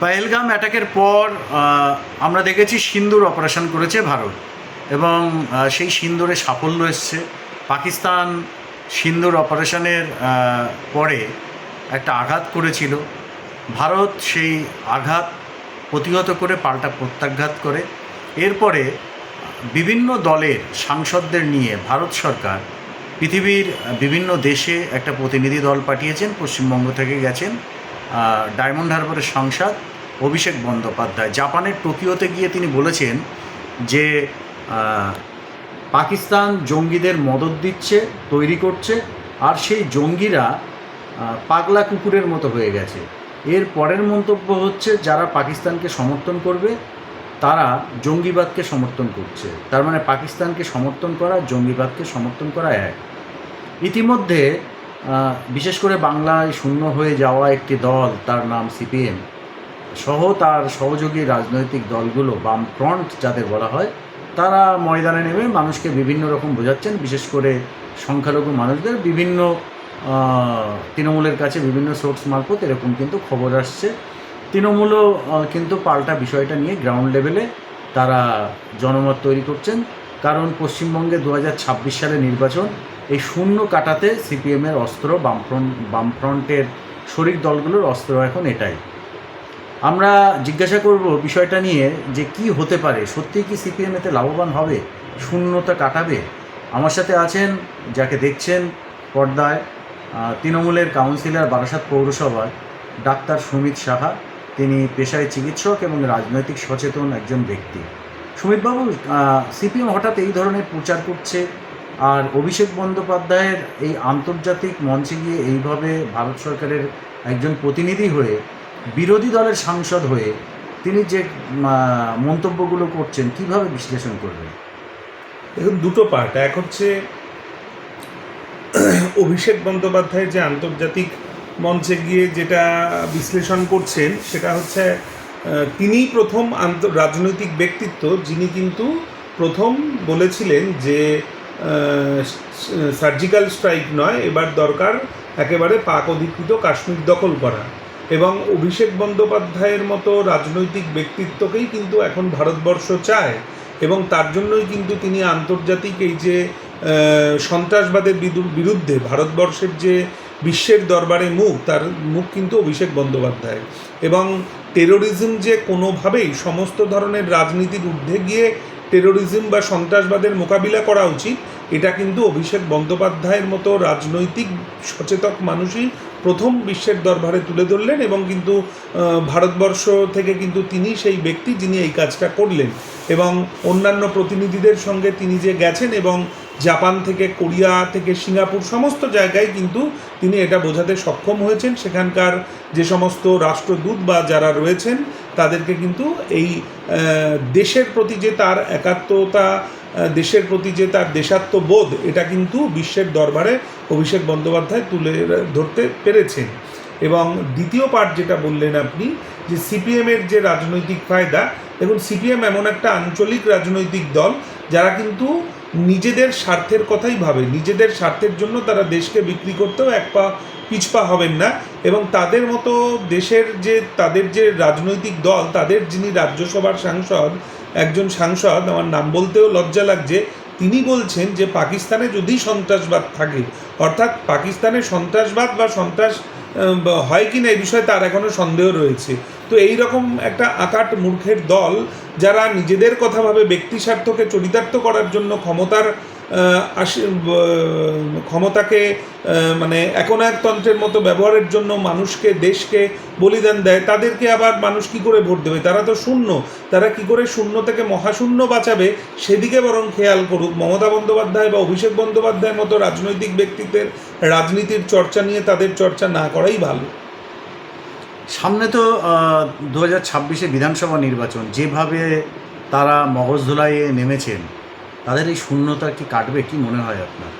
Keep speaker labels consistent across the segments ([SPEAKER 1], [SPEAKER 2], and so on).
[SPEAKER 1] পাহেলগাম অ্যাটাকের পর আমরা দেখেছি সিন্দুর অপারেশন করেছে ভারত। এবং সেই সিন্দুরে সাফল্য এসছে। পাকিস্তান সিন্দুর অপারেশনের পরে একটা আঘাত করেছিল। ভারত সেই আঘাত প্রতিহত করে পাল্টা প্রত্যাঘাত করে। এরপরে বিভিন্ন দলের সাংসদদের নিয়ে ভারত সরকার পৃথিবীর বিভিন্ন দেশে একটা প্রতিনিধি দল পাঠিয়েছেন, পশ্চিমবঙ্গ থেকে গেছেন। ডায়মন্ড হারবারের সাংসদ অভিষেক বন্দ্যোপাধ্যায়। জাপানের টোকিওতে গিয়ে তিনি বলেছেন যে পাকিস্তান জঙ্গিদের মদত দিচ্ছে, তৈরি করছে, আর সেই জঙ্গিরা পাগলা কুকুরের মতো হয়ে গেছে। এর পরের মন্তব্য হচ্ছে, যারা পাকিস্তানকে সমর্থন করবে, তারা জঙ্গিবাদকে সমর্থন করছে। তার মানে পাকিস্তানকে সমর্থন করা, জঙ্গিবাদকে সমর্থন করা এক। ইতিমধ্যে বিশেষ করে বাংলায় শূন্য হয়ে যাওয়া একটি দল, তার নাম সিপিএম, সহ তার সহযোগী রাজনৈতিক দলগুলো বাম ফ্রন্ট যাদের বলা হয়, তারা ময়দানে নেমে মানুষকে বিভিন্ন রকম বোঝাচ্ছেন। বিশেষ করে সংখ্যালঘু মানুষদের বিভিন্ন তৃণমূলের কাছে বিভিন্ন সোর্স মারফত এরকম কিন্তু খবর আসছে। তৃণমূলও কিন্তু পাল্টা বিষয়টা নিয়ে গ্রাউন্ড লেভেলে তারা জনমত তৈরি করছেন। কারণ পশ্চিমবঙ্গে দু হাজার ছাব্বিশ সালে নির্বাচন এই শূন্য কাটাতে সিপিএমের অস্ত্র বামফ্রন্ট বামফ্রন্টের শরিক দলগুলোর অস্ত্র এখন এটাই। আমরা জিজ্ঞাসা করব বিষয়টা নিয়ে যে কি হতে পারে, সত্যিই কি সিপিএম এতে লাভবান হবে? শূন্যতা কাটাবে? আমার সাথে আছেন, যাকে দেখছেন পর্দায় তৃণমূলের কাউন্সিলর বারাসাত পৌরসভায় ডাক্তার সুমিত সাহা। তিনি পেশায় চিকিৎসক এবং রাজনৈতিক সচেতন একজন ব্যক্তি। সুমিতবাবু সিপিএম হঠাৎ এই ধরনের প্রচার করছে আর অভিষেক বন্দ্যোপাধ্যায়ের এই আন্তর্জাতিক মঞ্চে গিয়ে এইভাবে ভারত সরকারের একজন প্রতিনিধি হয়ে, বিরোধী দলের সাংসদ হয়ে তিনি যে মন্তব্যগুলো করছেন, কীভাবে বিশ্লেষণ করবেন?
[SPEAKER 2] দেখুন, দুটো পার্ট। এক হচ্ছে, অভিষেক বন্দ্যোপাধ্যায় যে আন্তর্জাতিক মঞ্চে গিয়ে যেটা বিশ্লেষণ করছেন, সেটা হচ্ছে তিনিই প্রথম আন্ত, রাজনৈতিক ব্যক্তিত্ব যিনি কিন্তু প্রথম বলেছিলেন যে সার্জিক্যাল স্ট্রাইক নয়, এবার দরকার একেবারে পাক অধিকৃত কাশ্মীর দখল করা। এবং অভিষেক বন্দ্যোপাধ্যায়ের মতো রাজনৈতিক ব্যক্তিত্বকেই কিন্তু এখন ভারতবর্ষ চায়, এবং তার জন্যই কিন্তু তিনি আন্তর্জাতিক এই যে সন্ত্রাসবাদের বিদু- বিরুদ্ধে ভারতবর্ষের যে বিশ্বের দরবারে মুখ, তার মুখ কিন্তু অভিষেক বন্দ্যোপাধ্যায় এবং টেরোরিজম যে কোনোভাবেই সমস্ত ধরনের রাজনীতির ঊর্ধ্বে গিয়ে টেরোরিজম বা সন্ত্রাসবাদের মোকাবিলা করা উচিত, এটা কিন্তু অভিষেক বন্দ্যোপাধ্যায়ের মতো রাজনৈতিক সচেতক মানুষই প্রথম বিশ্বের দরবারে তুলে ধরলেন এবং কিন্তু ভারতবর্ষ থেকে কিন্তু তিনি সেই ব্যক্তি যিনি এই কাজটা করলেন এবং অন্যান্য প্রতিনিধিদের সঙ্গে তিনি যে গেছেন এবং জাপান থেকে, কোরিয়া থেকে, সিঙ্গাপুর সমস্ত জায়গায় কিন্তু তিনি এটা বোঝাতে সক্ষম হয়েছেন। সেখানকার যে সমস্ত রাষ্ট্রদূত বা যারা রয়েছেন তাদেরকে কিন্তু এই দেশের প্রতি যে তার একাত্মতা দেশের প্রতি যে তার দেশাত্মবোধ, এটা কিন্তু বিশ্বের দরবারে অভিষেক বন্দ্যোপাধ্যায় তুলে ধরতে পেরেছেন। এবং দ্বিতীয় পার্ট যেটা বললেন আপনি, যে সিপিএমের যে রাজনৈতিক ফায়দা, দেখুন সিপিএম এমন একটা আঞ্চলিক রাজনৈতিক দল, যারা কিন্তু নিজেদের স্বার্থের কথাই ভাবে। নিজেদের স্বার্থের জন্য তারা দেশকে বিক্রি করতেও এক পা পিছপা হবেন না এবং তাদের মতো দেশের যে, তাদের যে রাজনৈতিক দল, তাদের যিনি রাজ্যসভার সাংসদ, একজন সাংসদ, আমার নাম বলতেও লজ্জা লাগছে, তিনি বলছেন যে পাকিস্তানে যদি সন্ত্রাসবাদ থাকে, অর্থাৎ পাকিস্তানে সন্ত্রাসবাদ বা সন্ত্রাস হয় কি না এই বিষয়ে তার এখনও সন্দেহ রয়েছে। তো এই রকম একটা আকাট মূর্খের দল, যারা নিজেদের কথা ভাবে ব্যক্তি স্বার্থকে চরিতার্থ করার জন্য ক্ষমতার ব- ক্ষমতাকে মানে একনায়কতন্ত্রের মতো ব্যবহারের জন্য মানুষকে, দেশকে বলিদান দেয়, তাদেরকে আবার মানুষ কি করে ভোট দেবে? তারা তো শূন্য। তারা কি করে শূন্য থেকে মহাশূন্য বাঁচাবে? সেদিকে বরং খেয়াল করুক। মমতা বন্দ্যোপাধ্যায় বা অভিষেক বন্দ্যোপাধ্যায়ের মতো রাজনৈতিক ব্যক্তিত্বের রাজনীতির চর্চা নিয়ে তাদের চর্চা না করাই ভালো।
[SPEAKER 1] সামনে তো দু হাজার ছাব্বিশে বিধানসভা নির্বাচন। যেভাবে তারা মগজ ধুলাইয়ে নেমেছেন তাদের এই শূন্যতা কি কাটবে, কি মনে হয় আপনার?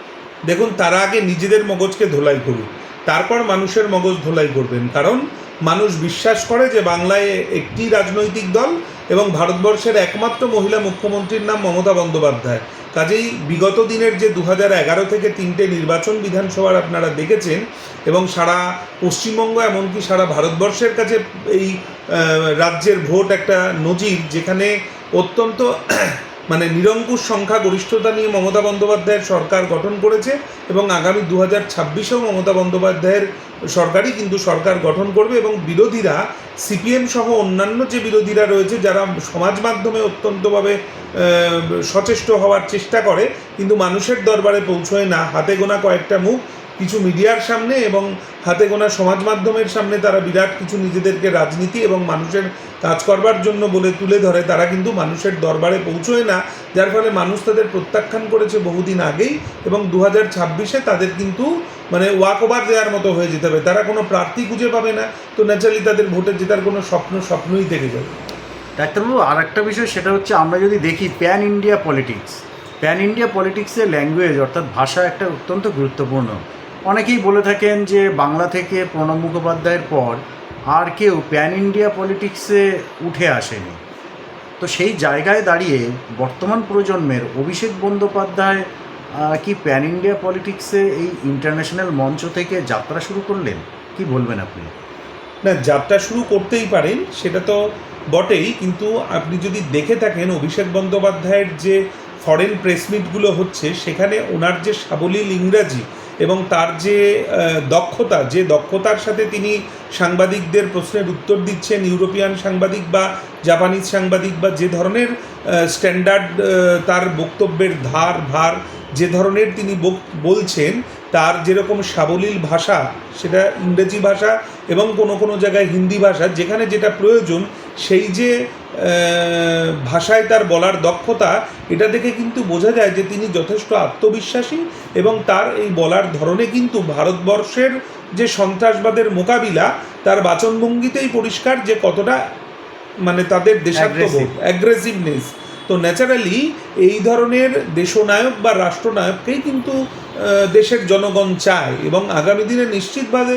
[SPEAKER 2] দেখুন, তারা আগে নিজেদের মগজকে ধোলাই করুক, তারপর মানুষের মগজ ধোলাই করবেন। কারণ মানুষ বিশ্বাস করে যে বাংলায় একটি রাজনৈতিক দল এবং ভারতবর্ষের একমাত্র মহিলা মুখ্যমন্ত্রীর নাম মমতা বন্দ্যোপাধ্যায়। কাজেই বিগত দিনের যে দু এগারো থেকে তিনটে নির্বাচন বিধানসভার আপনারা দেখেছেন, এবং সারা পশ্চিমবঙ্গ এমনকি সারা ভারতবর্ষের কাছে এই রাজ্যের ভোট একটা নজির, যেখানে অত্যন্ত মানে নিরঙ্কুশ সংখ্যা গরিষ্ঠতা নিয়ে মমতা বন্দ্যোপাধ্যায়ের সরকার গঠন করেছে এবং আগামী দু হাজার ছাব্বিশেও মমতা বন্দ্যোপাধ্যায়ের সরকারই কিন্তু সরকার গঠন করবে এবং বিরোধীরা, সিপিএম সহ অন্যান্য যে বিরোধীরা রয়েছে, যারা সমাজ মাধ্যমে অত্যন্তভাবে সচেষ্ট হওয়ার চেষ্টা করে, কিন্তু মানুষের দরবারে পৌঁছয় না, হাতে গোনা কয়েকটা মুখ কিছু মিডিয়ার সামনে এবং হাতে গোনা সমাজ মাধ্যমের সামনে তারা বিরাট কিছু নিজেদেরকে রাজনীতি এবং মানুষের কাজ করবার জন্য বলে তুলে ধরে, তারা কিন্তু মানুষের দরবারে পৌঁছয় না। যার ফলে মানুষ তাদের প্রত্যাখ্যান করেছে বহুদিন আগেই এবং দু হাজার ছাব্বিশে তাদের কিন্তু মানে ওয়াক ওভার দেওয়ার মতো হয়ে যেতে হবে। তারা কোনো প্রার্থী খুঁজে পাবে না। তো ন্যাচারালি তাদের ভোটে জেতার কোনো স্বপ্ন, স্বপ্নই থেকে যাবে।
[SPEAKER 1] ডাক্তারবাবু আর একটা বিষয়, সেটা হচ্ছে আমরা যদি দেখি pan India politics pan India পলিটিক্সের language অর্থাৎ ভাষা একটা অত্যন্ত গুরুত্বপূর্ণ। অনেকেই বলে থাকেন যে বাংলা থেকে প্রণব মুখোপাধ্যায়ের পর আর কেউ প্যান ইন্ডিয়া পলিটিক্সে উঠে আসেনি। তো সেই জায়গায় দাঁড়িয়ে বর্তমান প্রজন্মের অভিষেক বন্দ্যোপাধ্যায় কি প্যান ইন্ডিয়া পলিটিক্সে এই ইন্টারন্যাশনাল মঞ্চ থেকে যাত্রা শুরু করলেন? কি বলবেন আপনি?
[SPEAKER 2] না, যাত্রা শুরু করতেই পারেন, সেটা তো বটেই, কিন্তু আপনি যদি দেখে থাকেন অভিষেক বন্দ্যোপাধ্যায়ের যে ফরেন প্রেস মিটগুলো হচ্ছে, সেখানে ওনার যে সাবলীল ইংরাজি এবং তার যে দক্ষতা, যে দক্ষতার সাথে তিনি সাংবাদিকদের প্রশ্নের উত্তর দিচ্ছেন, ইউরোপিয়ান সাংবাদিক বা জাপানিজ সাংবাদিক বা যে ধরনের স্ট্যান্ডার্ড তার বক্তব্যের ধার, ভার, যে ধরনের তিনি বলছেন তার যেরকম সাবলীল ভাষা সেটা ইংরেজি ভাষা এবং কোনো কোনো জায়গায় হিন্দি ভাষা যেখানে যেটা প্রয়োজন সেই যে ভাষায় তার বলার দক্ষতা এটা দেখে কিন্তু বোঝা যায় যে তিনি যথেষ্ট আত্মবিশ্বাসী এবং তার এই বলার ধরনে কিন্তু ভারতবর্ষের যে সন্ত্রাসবাদের মোকাবিলা তার বাচনভঙ্গিতেই পরিষ্কার যে কতটা মানে তাদের দেশাত্মবোধ অ্যাগ্রেসিভনেস তো ন্যাচারালি এই ধরনের দেশনায়ক বা রাষ্ট্রনায়ককেই কিন্তু দেশের জনগণ চায় এবং আগামী দিনে নিশ্চিতভাবে,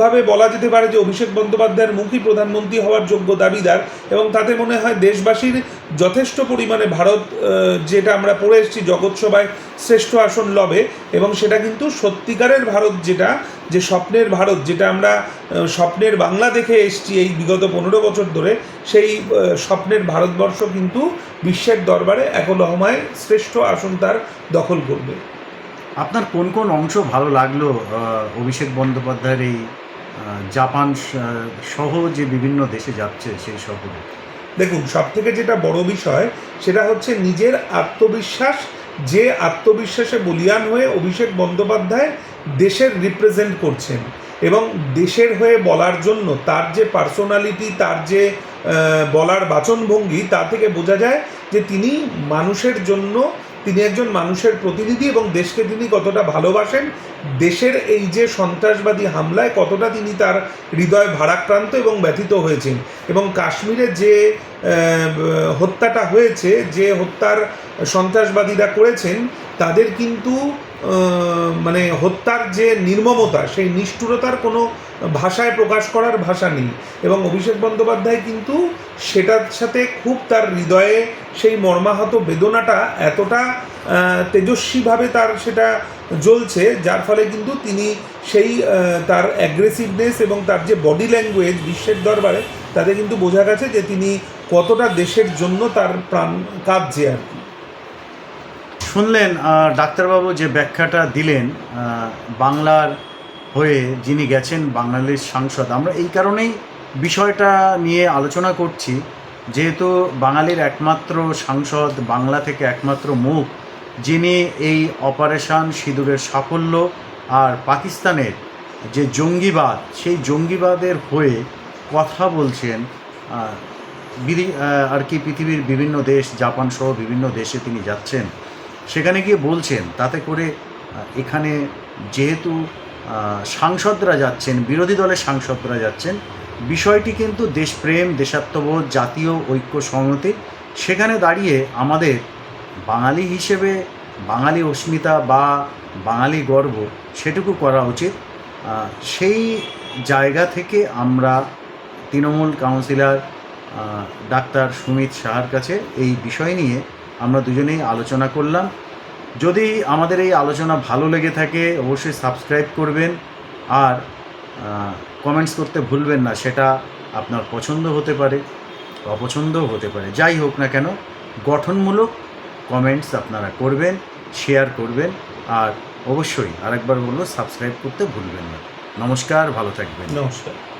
[SPEAKER 2] ভাবে বলা যেতে পারে যে অভিষেক বন্দ্যোপাধ্যায়ের মুখী প্রধানমন্ত্রী হওয়ার যোগ্য দাবিদার এবং তাতে মনে হয় দেশবাসীর যথেষ্ট পরিমাণে ভারত যেটা আমরা পড়ে এসেছি জগৎসভায় শ্রেষ্ঠ আসন লবে এবং সেটা কিন্তু সত্যিকারের ভারত যেটা, যে স্বপ্নের ভারত যেটা আমরা স্বপ্নের বাংলা দেখে এসেছি এই বিগত পনেরো বছর ধরে, সেই স্বপ্নের ভারতবর্ষ কিন্তু বিশ্বের দরবারে একলহমায় শ্রেষ্ঠ আসন তার দখল করবে।
[SPEAKER 1] আপনার কোন কোন অংশ ভালো লাগল অভিষেক বন্দ্যোপাধ্যায়ের এই জাপান সহ যে বিভিন্ন দেশে যাচ্ছে সেই সফরে
[SPEAKER 2] দেখুন সব থেকে যেটা বড় বিষয় সেটা হচ্ছে নিজের আত্মবিশ্বাস, যে আত্মবিশ্বাসে বলিয়ান হয়ে অভিষেক বন্দ্যোপাধ্যায় দেশের রিপ্রেজেন্ট করছেন এবং দেশের হয়ে বলার জন্য তার যে পার্সোনালিটি তার যে বলার বাচনভঙ্গি, তা থেকে বোঝা যায় যে তিনি মানুষের জন্য তিনি একজন মানুষের প্রতিনিধি এবং দেশকে তিনি কতটা ভালোবাসেন, দেশের এই যে সন্ত্রাসবাদী হামলায় কতটা তিনি তার হৃদয় ভারাক্রান্ত এবং ব্যথিত হয়েছেন এবং কাশ্মীরে যে হত্যাটা হয়েছে, যে হত্যার সন্ত্রাসবাদীরা করেছেন, তাদের কিন্তু মানে হত্যার যে নির্মমতা, সেই নিষ্ঠুরতার কোনো ভাষায় প্রকাশ করার ভাষা নেই। এবং অভিষেক বন্দ্যোপাধ্যায় কিন্তু সেটার সাথে খুব তার হৃদয়ে সেই মর্মাহত বেদনাটা এতটা তেজস্বীভাবে তার সেটা জ্বলছে, যার ফলে কিন্তু তিনি সেই তার অ্যাগ্রেসিভনেস এবং তার যে বডি ল্যাঙ্গুয়েজ বিশ্বের দরবারে, তাতে কিন্তু বোঝা গেছে যে তিনি কতটা দেশের জন্য তার প্রাণ কাঁদছে আর কি।
[SPEAKER 1] শুনলেন ডাক্তারবাবু যে ব্যাখ্যাটা দিলেন বাংলার হয়ে যিনি গেছেন বাংলাদেশ সাংসদ, আমরা এই কারণেই বিষয়টা নিয়ে আলোচনা করছি। যেহেতু বাঙালির একমাত্র সাংসদ, বাংলা থেকে একমাত্র মুখ, যিনি এই অপারেশন সিঁদুরের সাফল্য আর পাকিস্তানের যে জঙ্গিবাদ, সেই জঙ্গিবাদের হয়ে কথা বলছেন আর কি পৃথিবীর বিভিন্ন দেশ, জাপান সহ বিভিন্ন দেশে তিনি যাচ্ছেন। সেখানে গিয়ে বলছেন, তাতে করে এখানে যেহেতু সাংসদরা যাচ্ছেন, বিরোধী দলের সাংসদরা যাচ্ছেন। বিষয়টি কিন্তু দেশপ্রেম, দেশাত্মবোধ, জাতীয় ঐক্য সংহতি সেখানে দাঁড়িয়ে আমাদের বাঙালি হিসেবে বাঙালি অস্মিতা বা বাঙালি গর্ব সেটুকু করা উচিত। সেই জায়গা থেকে আমরা তৃণমূল কাউন্সিলর ডাক্তার সুমিত সাহার কাছে এই বিষয় নিয়ে আমরা দুজনেই আলোচনা করলাম। যদি আমাদের এই আলোচনা ভালো লেগে থাকে, অবশ্যই সাবস্ক্রাইব করবেন আর কমেন্টস করতে ভুলবেন না, সেটা আপনার পছন্দ হতে পারে অপছন্দও হতে পারে, যাই হোক না কেন, গঠনমূলক কমেন্টস আপনারা করবেন শেয়ার করবেন, আর অবশ্যই আরেকবার বলল সাবস্ক্রাইব করতে ভুলবেন না। নমস্কার, ভালো থাকবেন।
[SPEAKER 2] নমস্কার।